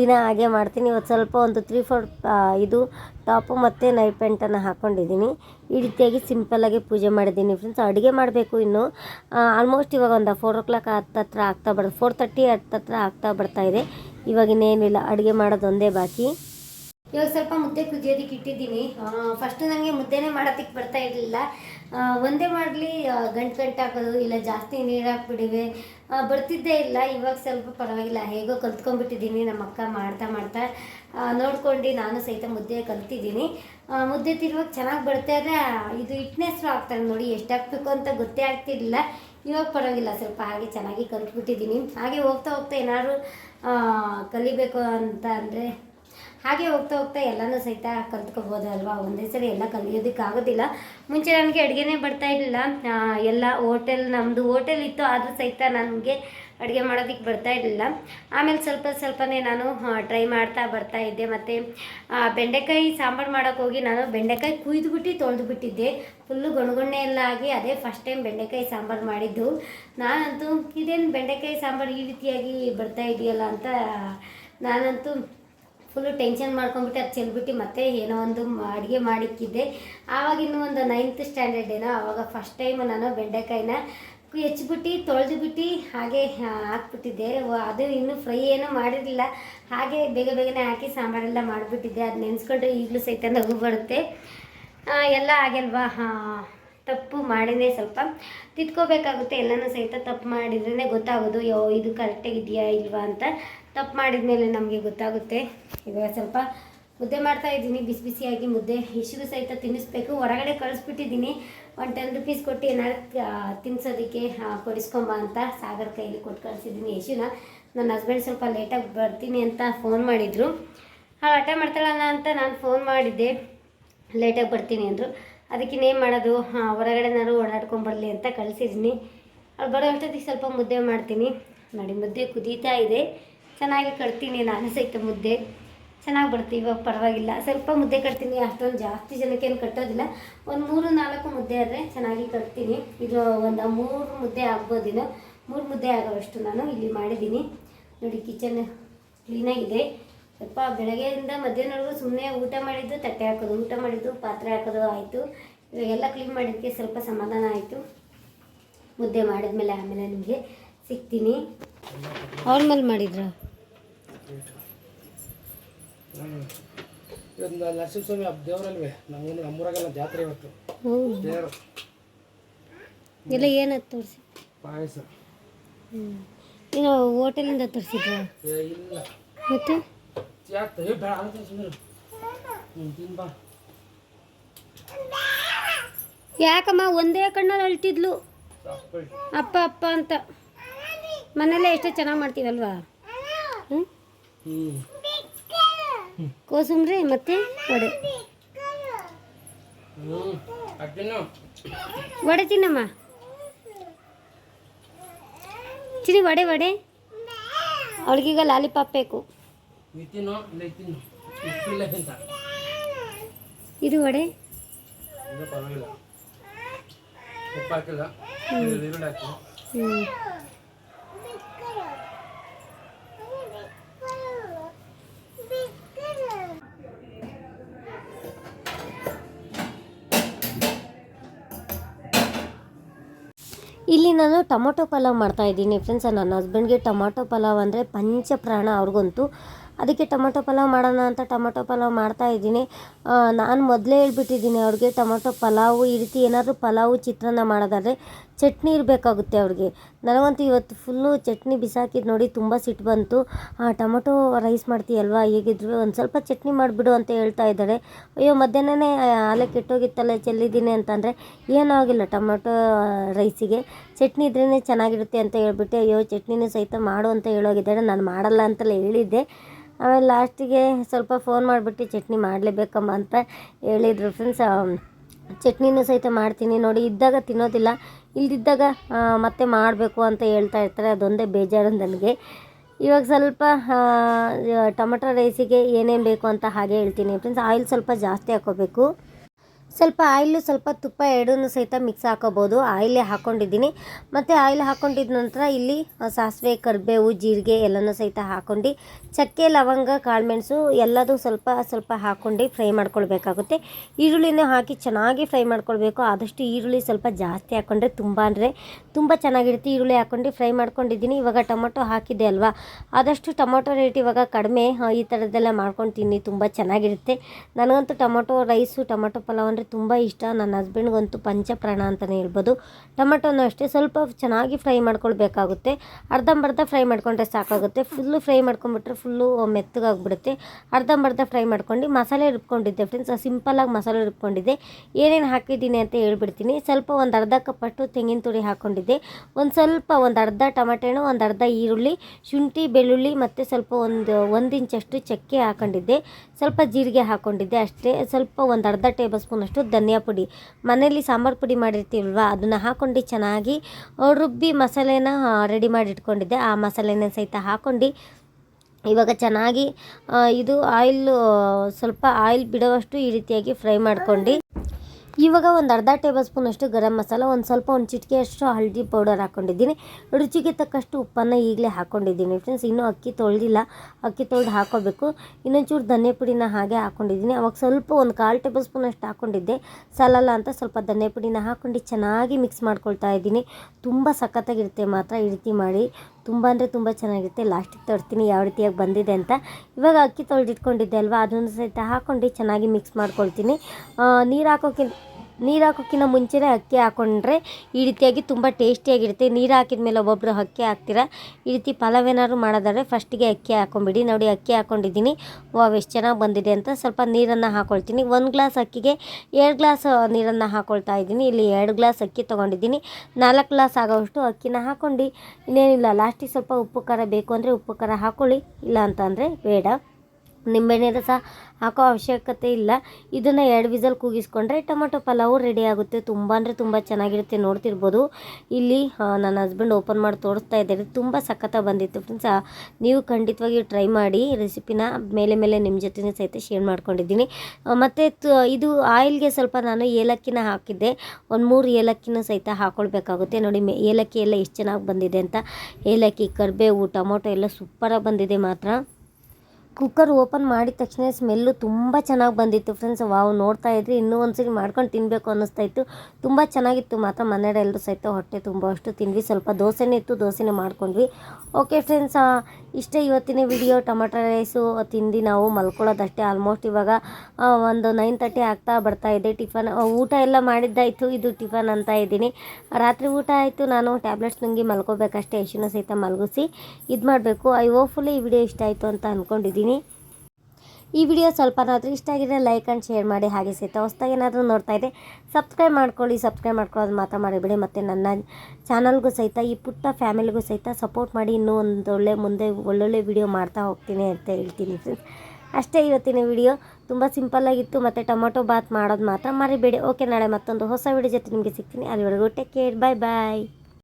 ದಿನ ಹಾಗೆ ಮಾಡ್ತೀನಿ. ಇವತ್ತು ಸ್ವಲ್ಪ ಒಂದು ತ್ರೀ ಫೋರ್ ಇದು ಟಾಪು ಮತ್ತು ನೈಟ್ ಪ್ಯಾಂಟನ್ನು ಹಾಕ್ಕೊಂಡಿದ್ದೀನಿ ಈ ರೀತಿಯಾಗಿ ಸಿಂಪಲ್ಲಾಗಿ ಪೂಜೆ ಮಾಡಿದ್ದೀನಿ ಫ್ರೆಂಡ್ಸ್ ಅಡುಗೆ ಮಾಡಬೇಕು ಇನ್ನು. ಆಲ್ಮೋಸ್ಟ್ ಇವಾಗ ಒಂದು ಫೋರ್ ಓ ಕ್ಲಾಕ್ ಹತ್ತತ್ರ ಆಗ್ತಾ ಬರ್ ಫೋರ್ ತರ್ಟಿ ಹತ್ತತ್ರ ಆಗ್ತಾ ಬರ್ತಾ ಇದೆ. ಇವಾಗ ಇನ್ನೇನಿಲ್ಲ ಅಡುಗೆ ಮಾಡೋದೊಂದೇ ಬಾಕಿ. ಇವಾಗ ಸ್ವಲ್ಪ ಮುದ್ದೆ ಕುದಿಯೋದಕ್ಕೆ ಇಟ್ಟಿದ್ದೀನಿ. ಫಸ್ಟ್ ನನಗೆ ಮುದ್ದೆನೇ ಮಾಡೋದಕ್ಕೆ ಬರ್ತಾ ಇರಲಿಲ್ಲ. ಒಂದೇ ಮಾಡಲಿ ಗಂಟು ಗಂಟು ಹಾಕೋದು, ಇಲ್ಲ ಜಾಸ್ತಿ ನೀರು ಹಾಕ್ಬಿಡಿವೆ. ಬರ್ತಿದ್ದೇ ಇಲ್ಲ. ಇವಾಗ ಸ್ವಲ್ಪ ಪರವಾಗಿಲ್ಲ. ಹೇಗೋ ಕಲ್ತ್ಕೊಂಡ್ಬಿಟ್ಟಿದ್ದೀನಿ ನಮ್ಮ ಅಕ್ಕ ಮಾಡ್ತಾ ಮಾಡ್ತಾ. ನೋಡ್ಕೊಂಡು ನಾನು ಸಹಿತ ಮುದ್ದೆ ಕಲ್ತಿದ್ದೀನಿ. ಮುದ್ದೆ ತಿರುವಾಗ ಚೆನ್ನಾಗಿ ಬರುತ್ತೆ. ಆದರೆ ಇದು ಇಟ್ನೆಸ್ ಆಗ್ತಾರೆ ನೋಡಿ ಎಷ್ಟು ಹಾಕ್ಬೇಕು ಅಂತ ಗೊತ್ತೇ ಆಗ್ತಿರಲಿಲ್ಲ. ಇವಾಗ ಪರವಾಗಿಲ್ಲ. ಸ್ವಲ್ಪ ಹಾಗೆ ಚೆನ್ನಾಗಿ ಕಲ್ತ್ಬಿಟ್ಟಿದ್ದೀನಿ. ಹಾಗೆ ಹೋಗ್ತಾ ಹೋಗ್ತಾ ಏನಾದ್ರು ಕಲಿಬೇಕು ಅಂತ ಅಂದರೆ ಹಾಗೆ ಹೋಗ್ತಾ ಹೋಗ್ತಾ ಎಲ್ಲನೂ ಸಹಿತ ಕಲ್ತ್ಕೋಬೋದಲ್ವಾ? ಒಂದೇ ಸರಿ ಎಲ್ಲ ಕಲಿಯೋದಕ್ಕೆ ಆಗೋದಿಲ್ಲ ಮುಂಚೆ ನನಗೆ ಅಡುಗೆನೇ ಬರ್ತಾ ಇರಲಿಲ್ಲ. ಎಲ್ಲ ಹೋಟೆಲ್ ನಮ್ಮದು ಹೋಟೆಲ್ ಇತ್ತು, ಆದರೂ ಸಹಿತ ನನಗೆ ಅಡುಗೆ ಮಾಡೋದಕ್ಕೆ ಬರ್ತಾ ಇರಲಿಲ್ಲ. ಆಮೇಲೆ ಸ್ವಲ್ಪ ಸ್ವಲ್ಪನೇ ನಾನು ಟ್ರೈ ಮಾಡ್ತಾ ಬರ್ತಾ ಇದ್ದೆ. ಮತ್ತು ಬೆಂಡೆಕಾಯಿ ಸಾಂಬಾರು ಮಾಡೋಕ್ಕೆ ಹೋಗಿ ನಾನು ಬೆಂಡೆಕಾಯಿ ಕುಯ್ದುಬಿಟ್ಟು ತೊಳೆದು ಬಿಟ್ಟಿದ್ದೆ ಫುಲ್ಲು ಗೊಣಗೊಣ್ಣೆ ಎಲ್ಲ ಆಗಿ ಅದೇ ಫಸ್ಟ್ ಟೈಮ್ ಬೆಂಡೆಕಾಯಿ ಸಾಂಬಾರು ಮಾಡಿದ್ದು. ನಾನಂತೂ, ಇದೇನು ಬೆಂಡೆಕಾಯಿ ಸಾಂಬಾರು ಈ ರೀತಿಯಾಗಿ ಬರ್ತಾ ಇದೆಯಲ್ಲ ಅಂತ ನಾನಂತೂ ಫುಲ್ಲು ಟೆನ್ಷನ್ ಮಾಡ್ಕೊಂಡ್ಬಿಟ್ಟು ಅದು ಚೆಲ್ಬಿಟ್ಟು ಮತ್ತೆ ಏನೋ ಒಂದು ಅಡುಗೆ ಮಾಡಿಕ್ಕಿದ್ದೆ. ಆವಾಗ ಇನ್ನೂ ಒಂದು ನೈನ್ತ್ ಸ್ಟ್ಯಾಂಡರ್ಡ್ ಏನೋ, ಆವಾಗ ಫಸ್ಟ್ ಟೈಮ್ ನಾನು ಬೆಂಡೆಕಾಯಿನ ಹೆಚ್ಚಿಬಿಟ್ಟು ತೊಳೆದುಬಿಟ್ಟು ಹಾಗೆ ಹಾಕ್ಬಿಟ್ಟಿದ್ದೆ. ಅದು ಇನ್ನೂ ಫ್ರೈ ಏನೂ ಮಾಡಿರಲಿಲ್ಲ. ಹಾಗೆ ಬೇಗ ಬೇಗನೆ ಹಾಕಿ ಸಾಂಬಾರೆಲ್ಲ ಮಾಡಿಬಿಟ್ಟಿದ್ದೆ. ಅದು ನೆನೆಸ್ಕೊಂಡ್ರೆ ಈಗಲೂ ಸಹಿತ ನಗು ಬರುತ್ತೆ. ಎಲ್ಲ ಆಗಲ್ವಾ ಹಾಂ, ತಪ್ಪು ಮಾಡಿನೇ ಸ್ವಲ್ಪ. ತಿದ್ಕೋಬೇಕಾಗುತ್ತೆ. ಎಲ್ಲನೂ ಸಹಿತ ತಪ್ಪು ಮಾಡಿದ್ರೇ ಗೊತ್ತಾಗೋದು. ಯೋ, ಇದು ಕರೆಕ್ಟಾಗಿದೆಯಾ ಇಲ್ವಾ ಅಂತ. ತಪ್ಪು ಮಾಡಿದ ಮೇಲೆ ನಮಗೆ ಗೊತ್ತಾಗುತ್ತೆ. ಇವಾಗ ಸ್ವಲ್ಪ ಮುದ್ದೆ ಮಾಡ್ತಾ ಇದ್ದೀನಿ, ಬಿಸಿ ಬಿಸಿಯಾಗಿ ಮುದ್ದೆ. ಇಶಿಗೂ ಸಹಿತ ತಿನ್ನಿಸ್ಬೇಕು. ಹೊರಗಡೆ ಕಳಿಸ್ಬಿಟ್ಟಿದ್ದೀನಿ. ಒಂದು ಟೆನ್ ರುಪೀಸ್ ಕೊಟ್ಟು ಏನಾದ್ರು ತಿನ್ನಿಸೋದಕ್ಕೆ ಕೊಡಿಸ್ಕೊಂಬ ಅಂತ ಸಾಗರ್ ಕೈಲಿ ಕೊಟ್ಟು ಕಳಿಸಿದ್ದೀನಿ ಯಶುನ. ನನ್ನ ಹಸ್ಬೆಂಡ್ ಸ್ವಲ್ಪ ಲೇಟಾಗಿ ಬರ್ತೀನಿ ಅಂತ ಫೋನ್ ಮಾಡಿದರು. ಹಾಂ ಹಠ ಮಾಡ್ತಾಳಲ್ಲ ಅಂತ ನಾನು ಫೋನ್ ಮಾಡಿದ್ದೆ. ಲೇಟಾಗಿ ಬರ್ತೀನಿ ಅಂದರು. ಅದಕ್ಕೆ ಇನ್ನೇನು ಮಾಡೋದು? ಹಾಂ ಹೊರಗಡೆನಾದ್ರು ಓಡಾಡ್ಕೊಂಬರಲಿ ಅಂತ ಕಳಿಸಿದ್ದೀನಿ. ಅವ್ಳು ಬರೋ ಅಷ್ಟೊತ್ತಿಗೆ ಸ್ವಲ್ಪ ಮುದ್ದೆ ಮಾಡ್ತೀನಿ. ನೋಡಿ, ಮುದ್ದೆ ಕುದೀತಾ ಇದೆ. ಚೆನ್ನಾಗಿ ಕಟ್ತೀನಿ ನಾನು ಸಹಿತ ಮುದ್ದೆ. ಚೆನ್ನಾಗಿ ಬರುತ್ತೆ, ಇವಾಗ ಪರವಾಗಿಲ್ಲ. ಸ್ವಲ್ಪ ಮುದ್ದೆ ಕಟ್ತೀನಿ, ಅಷ್ಟೊಂದು ಜಾಸ್ತಿ ಜನಕ್ಕೇನು ಕಟ್ಟೋದಿಲ್ಲ. ಒಂದು ಮೂರು, ನಾಲ್ಕು ಮುದ್ದೆ ಆದರೆ ಚೆನ್ನಾಗಿ ಕಟ್ತೀನಿ. ಇದು ಒಂದು ಮೂರು ಮುದ್ದೆ ಆಗ್ಬೋದಿನ್ನು ಮೂರು ಮುದ್ದೆ ಆಗೋವಷ್ಟು ನಾನು ಇಲ್ಲಿ ಮಾಡಿದ್ದೀನಿ. ನೋಡಿ, ಕಿಚನ್ ಕ್ಲೀನಾಗಿದೆ. ಸ್ವಲ್ಪ ಬೆಳಗ್ಗೆಯಿಂದ ಮಧ್ಯಾಹ್ನವರೆಗೂ ಸುಮ್ಮನೆ ಊಟ ಮಾಡಿದ್ದು, ತಟ್ಟೆ ಹಾಕೋದು, ಊಟ ಮಾಡಿದ್ದು, ಪಾತ್ರೆ ಹಾಕೋದು ಆಯಿತು. ಇವಾಗೆಲ್ಲ ಕ್ಲೀನ್ ಮಾಡಿದ್ದಕ್ಕೆ ಸ್ವಲ್ಪ ಸಮಾಧಾನ ಆಯಿತು. ಮುದ್ದೆ ಮಾಡಿದ್ಮೇಲೆ ಆಮೇಲೆ ನಿಮಗೆ ಸಿಗ್ತೀನಿ. ಅವ್ರ ಮೇಲೆ ಮಾಡಿದ್ರ? ಇವತ್ತು ನರಸಿಂಹಸ್ವಾಮಿ ಹಬ್ಬ ದೇವರಲ್ವೇ? ನಮ್ಮೂರು ನಮ್ಮೂರಾಗೆಲ್ಲ ಜಾತ್ರೆ ಇವತ್ತು. ದೇವರು. ಎಲ್ಲ ಏನದು ತೋರಿಸಿ? ಪಾಯಸ. ಹ್ಞೂ ಏನೋ ಹೋಟೆಲಿಂದ ತರಿಸಿದ್ರ ಏ ಇಲ್ಲ. ಮತ್ತೆ? ಯಾಕೆ ಏ ಬೇಡ ಅಂತ ಸುಂದರ ಹ್ಞೂ ತಿನ್ಬಾ ಯಾಕಮ್ಮ ಒಂದೇ ಕಣ್ಣಲ್ಲಿ ಅಳ್ತಿದ್ಲು? ಸಾಕು ಅಪ್ಪ ಅಪ್ಪ ಅಂತ. ಮನೆಯಲ್ಲೇ ಎಷ್ಟೋ ಚೆನ್ನಾಗಿ ಮಾಡ್ತೀವಲ್ವಾ ಹ್ಞೂ ಹ್ಞೂ ಕೋಸಂಬರಿ ಮತ್ತೆ ವಡೆ. ವಡೆ ತಿನ್ನಮ್ಮ. ಚಿರಿ ವಡೆ ವಡೆ. ಅವಳಿಗೀಗ ಲಾಲಿಪಾಪ್ ಬೇಕು. ಇದು ವಡೆ. ಹ್ಞೂ ಇಲ್ಲಿ ನಾನು ಟೊಮೊಟೊ ಪಲಾವ್ ಮಾಡ್ತಾ ಇದ್ದೀನಿ ಫ್ರೆಂಡ್ಸ್ ನನ್ನ ಹಸ್ಬೆಂಡ್ಗೆ ಟೊಮೊಟೊ ಪಲಾವ್ ಅಂದರೆ ಪಂಚ ಪ್ರಾಣ ಅವ್ರಿಗಂತೂ. ಅದಕ್ಕೆ ಟೊಮೊಟೊ ಪಲಾವ್ ಮಾಡೋಣ ಅಂತ ಟೊಮೊಟೊ ಪಲಾವ್ ಮಾಡ್ತಾ ಇದ್ದೀನಿ. ನಾನು ಮೊದಲೇ ಹೇಳ್ಬಿಟ್ಟಿದ್ದೀನಿ ಅವ್ರಿಗೆ ಟೊಮೊಟೊ ಪಲಾವು ಈ ರೀತಿ ಏನಾದರೂ ಪಲಾವು ಚಿತ್ರಾನ್ನ ಮಾಡೋದಾದರೆ ಚಟ್ನಿ ಇರಬೇಕಾಗುತ್ತೆ ಅವ್ರಿಗೆ. ನನಗಂತೂ ಇವತ್ತು ಫುಲ್ಲು ಚಟ್ನಿ ಬಿಸಾಕಿದ್ದು ನೋಡಿ ತುಂಬ ಸಿಟ್ಟು ಬಂತು. ಆ, ಟೊಮೊಟೊ ರೈಸ್ ಮಾಡ್ತೀಯಲ್ವಾ? ಹೇಗಿದ್ರು ಒಂದು ಸ್ವಲ್ಪ ಚಟ್ನಿ ಮಾಡಿಬಿಡು ಅಂತ ಹೇಳ್ತಾ ಇದ್ದಾರೆ. ಅಯ್ಯೋ ಮಧ್ಯಾಹ್ನನೇ ಆಲೆ ಕೆಟ್ಟೋಗಿತ್ತಲ್ಲ ಚೆಲ್ಲಿದ್ದೀನಿ ಅಂತಂದರೆ ಏನೂ ಆಗಿಲ್ಲ ಟೊಮೊಟೊ ರೈಸಿಗೆ ಚಟ್ನಿ ಇದ್ರೇ ಚೆನ್ನಾಗಿರುತ್ತೆ ಅಂತ ಹೇಳ್ಬಿಟ್ಟು ಅಯ್ಯೋ ಚಟ್ನಿನೂ ಸಹಿತ ಮಾಡು ಅಂತ ಹೇಳೋಗಿದ್ದಾರೆ. ನಾನು ಮಾಡಲ್ಲ ಅಂತಲೇ ಹೇಳಿದ್ದೆ. ಆಮೇಲೆ ಲಾಸ್ಟಿಗೆ ಸ್ವಲ್ಪ ಫೋನ್ ಮಾಡಿಬಿಟ್ಟು ಚಟ್ನಿ ಮಾಡಲೇಬೇಕಮ್ಮ ಅಂತ ಹೇಳಿದರು. ಫ್ರೆಂಡ್ಸ್ ಚಟ್ನಿನೂ ಸಹಿತ ಮಾಡ್ತೀನಿ ನೋಡಿ. ಇದ್ದಾಗ ತಿನ್ನೋದಿಲ್ಲ. ಇಲ್ದಿದ್ದಾಗ ಮತ್ತೆ ಮಾಡಬೇಕು ಅಂತ ಹೇಳ್ತಾ ಇರ್ತಾರೆ. ಅದೊಂದೇ ಬೇಜಾರು ನನಗೆ. ಇವಾಗ ಸ್ವಲ್ಪ ಟೊಮೆಟೊ ರೈಸಿಗೆ ಏನೇನು ಬೇಕು ಅಂತ ಹಾಗೆ ಹೇಳ್ತೀನಿ. ಫ್ರೆಂಡ್ಸ್ ಆಯಿಲ್ ಸ್ವಲ್ಪ ಜಾಸ್ತಿ ಹಾಕೋಬೇಕು. ಸ್ವಲ್ಪ ಆಯಿಲು, ಸ್ವಲ್ಪ ತುಪ್ಪ ಎರಡೂ ಸಹಿತ ಮಿಕ್ಸ್ ಹಾಕೋಬೋದು. ಆಯಿಲೇ ಹಾಕ್ಕೊಂಡಿದ್ದೀನಿ ಮತ್ತು ಆಯಿಲ್ ಹಾಕ್ಕೊಂಡಿದ್ದ ನಂತರ ಇಲ್ಲಿ ಸಾಸಿವೆ, ಕರಿಬೇವು, ಜೀರಿಗೆ ಎಲ್ಲನೂ ಸಹಿತ ಹಾಕ್ಕೊಂಡು ಚಕ್ಕೆ, ಲವಂಗ ಕಾಳುಮೆಣಸು ಎಲ್ಲದೂ ಸ್ವಲ್ಪ ಸ್ವಲ್ಪ ಹಾಕ್ಕೊಂಡು ಫ್ರೈ ಮಾಡ್ಕೊಳ್ಬೇಕಾಗುತ್ತೆ. ಈರುಳ್ಳಿನೂ ಹಾಕಿ ಚೆನ್ನಾಗಿ ಫ್ರೈ ಮಾಡ್ಕೊಳ್ಬೇಕು. ಆದಷ್ಟು ಈರುಳ್ಳಿ ಸ್ವಲ್ಪ ಜಾಸ್ತಿ ಹಾಕ್ಕೊಂಡ್ರೆ ತುಂಬ ಅಂದರೆ ತುಂಬ ಚೆನ್ನಾಗಿರುತ್ತೆ. ಈರುಳ್ಳಿ ಹಾಕ್ಕೊಂಡು ಫ್ರೈ ಮಾಡ್ಕೊಂಡಿದ್ದೀನಿ. ಇವಾಗ ಟೊಮೊಟೊ ಹಾಕಿದೆ ಅಲ್ವಾ? ಆದಷ್ಟು ಟೊಮೊಟೊ ರೇಟ್ ಇವಾಗ ಕಡಿಮೆ. ಈ ಥರದ್ದೆಲ್ಲ ಮಾಡ್ಕೊಂಡು ತಿನ್ನಿ. ತುಂಬ ಚೆನ್ನಾಗಿರುತ್ತೆ. ನನಗಂತೂ ಟೊಮೊಟೊ ರೈಸು, ಟೊಮೊಟೊ ಪಲಾವ್ ಅಂದರೆ ತುಂಬ ಇಷ್ಟ. ನನ್ನ ಹಸ್ಬೆಂಡ್ಗಂತೂ ಪಂಚಪ್ರಾಣ ಅಂತಲೇ ಹೇಳ್ಬೋದು. ಟೊಮೆಟೊನೂ ಅಷ್ಟೇ, ಸ್ವಲ್ಪ ಚೆನ್ನಾಗಿ ಫ್ರೈ ಮಾಡ್ಕೊಳ್ಬೇಕಾಗುತ್ತೆ. ಅರ್ಧಂಬರ್ಧ ಫ್ರೈ ಮಾಡ್ಕೊಂಡ್ರೆ ಸಾಕಾಗುತ್ತೆ. ಫುಲ್ಲು ಫ್ರೈ ಮಾಡ್ಕೊಂಡ್ಬಿಟ್ರೆ ಫುಲ್ಲು ಮೆತ್ತಗಾಗ್ಬಿಡುತ್ತೆ. ಅರ್ಧಂಬರ್ಧ ಫ್ರೈ ಮಾಡ್ಕೊಂಡು ಮಸಾಲೆ ರುಬ್ಕೊಂಡಿದ್ದೆ ಫ್ರೆಂಡ್ಸ್. ಸಿಂಪಲ್ಲಾಗಿ ಮಸಾಲೆ ರುಬ್ಕೊಂಡಿದ್ದೆ. ಏನೇನು ಹಾಕಿದ್ದೀನಿ ಅಂತ ಹೇಳ್ಬಿಡ್ತೀನಿ. ಸ್ವಲ್ಪ ಒಂದು ಅರ್ಧ ಕಪ್ಪಷ್ಟು ತೆಂಗಿನ ತುರಿ ಹಾಕ್ಕೊಂಡಿದ್ದೆ ಒಂದು ಸ್ವಲ್ಪ ಒಂದು ಅರ್ಧ ಟೊಮೆಟೊ ಒಂದು ಅರ್ಧ ಈರುಳ್ಳಿ, ಶುಂಠಿ, ಬೆಳ್ಳುಳ್ಳಿ ಮತ್ತು ಸ್ವಲ್ಪ ಒಂದು ಒಂದು ಇಂಚಷ್ಟು ಚಕ್ಕೆ ಹಾಕೊಂಡಿದ್ದೆ. ಸ್ವಲ್ಪ ಜೀರಿಗೆ ಹಾಕ್ಕೊಂಡಿದ್ದೆ ಅಷ್ಟೇ. ಸ್ವಲ್ಪ ಒಂದು ಅರ್ಧ ಟೇಬಲ್ ಸ್ಪೂನಷ್ಟು ಧನಿಯಾ ಪುಡಿ. ಮನೆಯಲ್ಲಿ ಸಾಂಬಾರು ಪುಡಿ ಮಾಡಿರ್ತೀವಲ್ವಾ? ಅದನ್ನು ಹಾಕ್ಕೊಂಡು ಚೆನ್ನಾಗಿ ರುಬ್ಬಿ ಮಸಾಲೆನ ರೆಡಿ ಮಾಡಿ ಇಟ್ಕೊಂಡಿದ್ದೆ ಆ ಮಸಾಲೆನ ಸಹಿತ ಹಾಕ್ಕೊಂಡು ಇವಾಗ ಚೆನ್ನಾಗಿ ಇದು ಆಯಿಲ್ ಸ್ವಲ್ಪ ಆಯಿಲ್ ಬಿಡುವಷ್ಟು ಈ ರೀತಿಯಾಗಿ ಫ್ರೈ ಮಾಡ್ಕೊಂಡು ಇವಾಗ ಒಂದು ಅರ್ಧ ಟೇಬಲ್ ಸ್ಪೂನಷ್ಟು ಗರಂ ಮಸಾಲ, ಒಂದು ಸ್ವಲ್ಪ ಒಂದು ಚಿಟಿಕೆಯಷ್ಟು ಹಳದಿ ಪೌಡರ್ ಹಾಕ್ಕೊಂಡಿದ್ದೀನಿ ರುಚಿಗೆ ತಕ್ಕಷ್ಟು ಉಪ್ಪನ್ನು ಈಗಲೇ ಹಾಕ್ಕೊಂಡಿದ್ದೀನಿ ಫ್ರೆಂಡ್ಸ್ ಇನ್ನೂ ಅಕ್ಕಿ ತೊಳೆದಿಲ್ಲ. ಅಕ್ಕಿ ತೊಳೆದು ಹಾಕೋಬೇಕು. ಇನ್ನೊಂಚೂರು ಧನಿಯಾ ಪುಡಿನ ಹಾಗೆ ಹಾಕ್ಕೊಂಡಿದ್ದೀನಿ ಅವಾಗ ಸ್ವಲ್ಪ ಒಂದು ಕಾಲು ಟೇಬಲ್ ಸ್ಪೂನಷ್ಟು ಹಾಕ್ಕೊಂಡಿದ್ದೆ ಸಾಲಲ್ಲ ಅಂತ ಸ್ವಲ್ಪ ಧನಿಯಾ ಪುಡಿನ ಹಾಕ್ಕೊಂಡು ಚೆನ್ನಾಗಿ ಮಿಕ್ಸ್ ಮಾಡ್ಕೊಳ್ತಾ ಇದ್ದೀನಿ. ತುಂಬ ಸಖತ್ತಾಗಿರುತ್ತೆ ಮಾತ್ರ ಈ ರೀತಿ ಮಾಡಿ. ತುಂಬ ಅಂದರೆ ತುಂಬ ಚೆನ್ನಾಗಿರುತ್ತೆ. ಲಾಸ್ಟಿಗೆ ತೋರಿಸ್ತೀನಿ ಯಾವ ರೀತಿಯಾಗಿ ಬಂದಿದೆ ಅಂತ. ಇವಾಗ ಅಕ್ಕಿ ತೊಳೆದಿಟ್ಕೊಂಡಿದ್ದೆ ಅಲ್ವಾ? ಅದನ್ನು ಸಹಿತ ಹಾಕ್ಕೊಂಡು ಚೆನ್ನಾಗಿ ಮಿಕ್ಸ್ ಮಾಡ್ಕೊಳ್ತೀನಿ. ನೀರು ಹಾಕೋಕ್ಕಿಂತ ನೀರು ಹಾಕೋಕ್ಕಿಂತ ಮುಂಚೆನೇ ಅಕ್ಕಿ ಹಾಕ್ಕೊಂಡ್ರೆ ಈ ರೀತಿಯಾಗಿ ತುಂಬ ಟೇಸ್ಟಿಯಾಗಿರುತ್ತೆ ನೀರು ಹಾಕಿದ ಮೇಲೆ ಒಬ್ಬೊಬ್ಬರು ಅಕ್ಕಿ ಹಾಕ್ತೀರಾ? ಈ ರೀತಿ ಪಲಾವ್ ಏನಾದ್ರು ಮಾಡೋದಾದ್ರೆ ಫಸ್ಟಿಗೆ ಅಕ್ಕಿ ಹಾಕ್ಕೊಂಬಿಡಿ ನೋಡಿ, ಅಕ್ಕಿ ಹಾಕ್ಕೊಂಡಿದ್ದೀನಿ ವಾವ್, ಎಷ್ಟು ಚೆನ್ನಾಗಿ ಬಂದಿದೆ ಅಂತ. ಸ್ವಲ್ಪ ನೀರನ್ನು ಹಾಕ್ಕೊಳ್ತೀನಿ ಒಂದು ಗ್ಲಾಸ್ ಅಕ್ಕಿಗೆ ಎರಡು ಗ್ಲಾಸ್ ನೀರನ್ನು ಹಾಕ್ಕೊಳ್ತಾ ಇದ್ದೀನಿ. ಇಲ್ಲಿ ಎರಡು ಗ್ಲಾಸ್ ಅಕ್ಕಿ ತೊಗೊಂಡಿದ್ದೀನಿ. ನಾಲ್ಕು ಗ್ಲಾಸ್ ಆಗೋವಷ್ಟು ಅಕ್ಕಿನ ಹಾಕ್ಕೊಂಡು ಇನ್ನೇನಿಲ್ಲ. ಲಾಸ್ಟಿಗೆ ಸ್ವಲ್ಪ ಉಪ್ಪು ಖಾರ ಬೇಕು ಅಂದರೆ ಉಪ್ಪು ಖಾರ ಹಾಕ್ಕೊಳ್ಳಿ ಇಲ್ಲ ಅಂತ ಅಂದರೆ ಬೇಡ. ನಿಂಬೆಹಣ್ಣು ರಸ ಹಾಕೋ ಅವಶ್ಯಕತೆ ಇಲ್ಲ. ಇದನ್ನು ಎರಡು ವಿಸಲ್ ಕೂಗಿಸ್ಕೊಂಡ್ರೆ ಟೊಮೊಟೊ ಪಲಾವು ರೆಡಿ ಆಗುತ್ತೆ. ತುಂಬ ಅಂದರೆ ತುಂಬ ಚೆನ್ನಾಗಿರುತ್ತೆ, ನೋಡ್ತಿರ್ಬೋದು. ಇಲ್ಲಿ ನನ್ನ ಹಸ್ಬೆಂಡ್ ಓಪನ್ ಮಾಡಿ ತೋರಿಸ್ತಾ ಇದ್ದಾರೆ. ತುಂಬ ಸಖತ್ತಾಗಿ ಬಂದಿತ್ತು ಫ್ರೆಂಡ್ಸ್ ನೀವು ಖಂಡಿತವಾಗಿ ಟ್ರೈ ಮಾಡಿ ರೆಸಿಪಿನ ಮೇಲೆ ಮೇಲೆ ನಿಮ್ಮ ಜೊತೆನೇ ಸಹಿತ ಶೇರ್ ಮಾಡ್ಕೊಂಡಿದ್ದೀನಿ. ಮತ್ತು ಇದು ಆಯಿಲ್ಗೆ ಸ್ವಲ್ಪ ನಾನು ಏಲಕ್ಕಿನ ಹಾಕಿದ್ದೆ. ಒಂದು ಮೂರು ಏಲಕ್ಕಿನ ಸಹಿತ ಹಾಕ್ಕೊಳ್ಬೇಕಾಗುತ್ತೆ ನೋಡಿ ಏಲಕ್ಕಿ ಎಲ್ಲ ಎಷ್ಟು ಚೆನ್ನಾಗಿ ಬಂದಿದೆ ಅಂತ. ಏಲಕ್ಕಿ, ಕರಿಬೇವು, ಟೊಮೊಟೊ ಎಲ್ಲ ಸೂಪರಾಗಿ ಬಂದಿದೆ ಮಾತ್ರ. ಕುಕ್ಕರ್ ಓಪನ್ ಮಾಡಿದ ತಕ್ಷಣ ಸ್ಮೆಲ್ಲು ತುಂಬ ಚೆನ್ನಾಗಿ ಬಂದಿತ್ತು ಫ್ರೆಂಡ್ಸ್ ವಾವ್, ನೋಡ್ತಾ ಇದ್ರಿ. ಇನ್ನೂ ಒಂದ್ಸರಿ ಮಾಡ್ಕೊಂಡು ತಿನ್ನಬೇಕು ಅನ್ನಿಸ್ತಾ ಇತ್ತು. ತುಂಬ ಚೆನ್ನಾಗಿತ್ತು. ಮಾತ್ರ ಮನೆಯವ್ರು ಎಲ್ಲರೂ ಸಹಿತ ಹೊಟ್ಟೆ ತುಂಬ ಅಷ್ಟು ತಿಂದ್ವಿ. ಸ್ವಲ್ಪ ದೋಸೆನೇ ಇತ್ತು, ದೋಸೆನೇ ಮಾಡ್ಕೊಂಡ್ವಿ. ಓಕೆ ಫ್ರೆಂಡ್ಸ್ ಇಷ್ಟೇ ಇವತ್ತಿನ ವಿಡಿಯೋ ಟೊಮೆಟೊ ರೈಸು ತಿಂದು ನಾವು ಮಲ್ಕೊಳ್ಳೋದಷ್ಟೇ. ಆಲ್ಮೋಸ್ಟ್ ಇವಾಗ ಒಂದು ನೈನ್ ತರ್ಟಿ ಆಗ್ತಾ ಬರ್ತಾ ಇದೆ ಟಿಫನ್. ಊಟ ಎಲ್ಲ ಮಾಡಿದ್ದಾಯಿತು. ಇದು ಟಿಫನ್ ಅಂತ ಇದ್ದೀನಿ. ರಾತ್ರಿ ಊಟ ಆಯಿತು. ನಾನು ಟ್ಯಾಬ್ಲೆಟ್ಸ್ ನುಂಗಿ ಮಲ್ಕೋಬೇಕಷ್ಟೇ. ಯಶುನ ಸಹಿತ ಮಲಗಿಸಿ ಇದು ಮಾಡಬೇಕು ಐ ಹೋಪ್ಫುಲಿ ಈ ವಿಡಿಯೋ ಇಷ್ಟ ಆಯಿತು ಅಂತ ಅಂದ್ಕೊಂಡಿದ್ದೀನಿ ಈ ವಿಡಿಯೋ ಸ್ವಲ್ಪನಾದರೂ ಇಷ್ಟ ಆಗಿದ್ರೆ ಲೈಕ್ ಆ್ಯಂಡ್ ಶೇರ್ ಮಾಡಿ. ಹಾಗೆ ಸಹಿತ ಹೊಸ್ದಾಗಿ ಏನಾದರೂ ನೋಡ್ತಾ ಇದೆ ಸಬ್ಸ್ಕ್ರೈಬ್ ಮಾಡ್ಕೊಳ್ಳಿ. ಸಬ್ಸ್ಕ್ರೈಬ್ ಮಾಡ್ಕೊಳ್ಳೋದು ಮಾತ್ರ ಮಾಡಿಬಿಡಿ ಮತ್ತು ನನ್ನ ಚಾನಲ್ಗೂ ಸಹಿತ, ಈ ಪುಟ್ಟ ಫ್ಯಾಮಿಲಿಗೂ ಸಹಿತ ಸಪೋರ್ಟ್ ಮಾಡಿ. ಇನ್ನೂ ಒಂದು ಒಳ್ಳೆ ಮುಂದೆ ಒಳ್ಳೊಳ್ಳೆ ವಿಡಿಯೋ ಮಾಡ್ತಾ ಹೋಗ್ತೀನಿ ಅಂತ ಹೇಳ್ತೀನಿ ಫ್ರೆಂಡ್ಸ್ ಅಷ್ಟೇ ಇವತ್ತಿನ ವಿಡಿಯೋ. ತುಂಬ ಸಿಂಪಲ್ಲಾಗಿತ್ತು ಮತ್ತು ಟೊಮೊಟೊ ಬಾತ್ ಮಾಡೋದು ಮಾತ್ರ ಮರಿಬೇಡಿ. ಓಕೆ ನಾಳೆ ಮತ್ತೊಂದು ಹೊಸ ವಿಡಿಯೋ ಜೊತೆ ನಿಮಗೆ ಸಿಗ್ತೀನಿ. ಅಲ್ಲಿವರೆಗೂ ಟೇಕ್ ಕೇರ್ ಬಾಯ್ ಬಾಯ್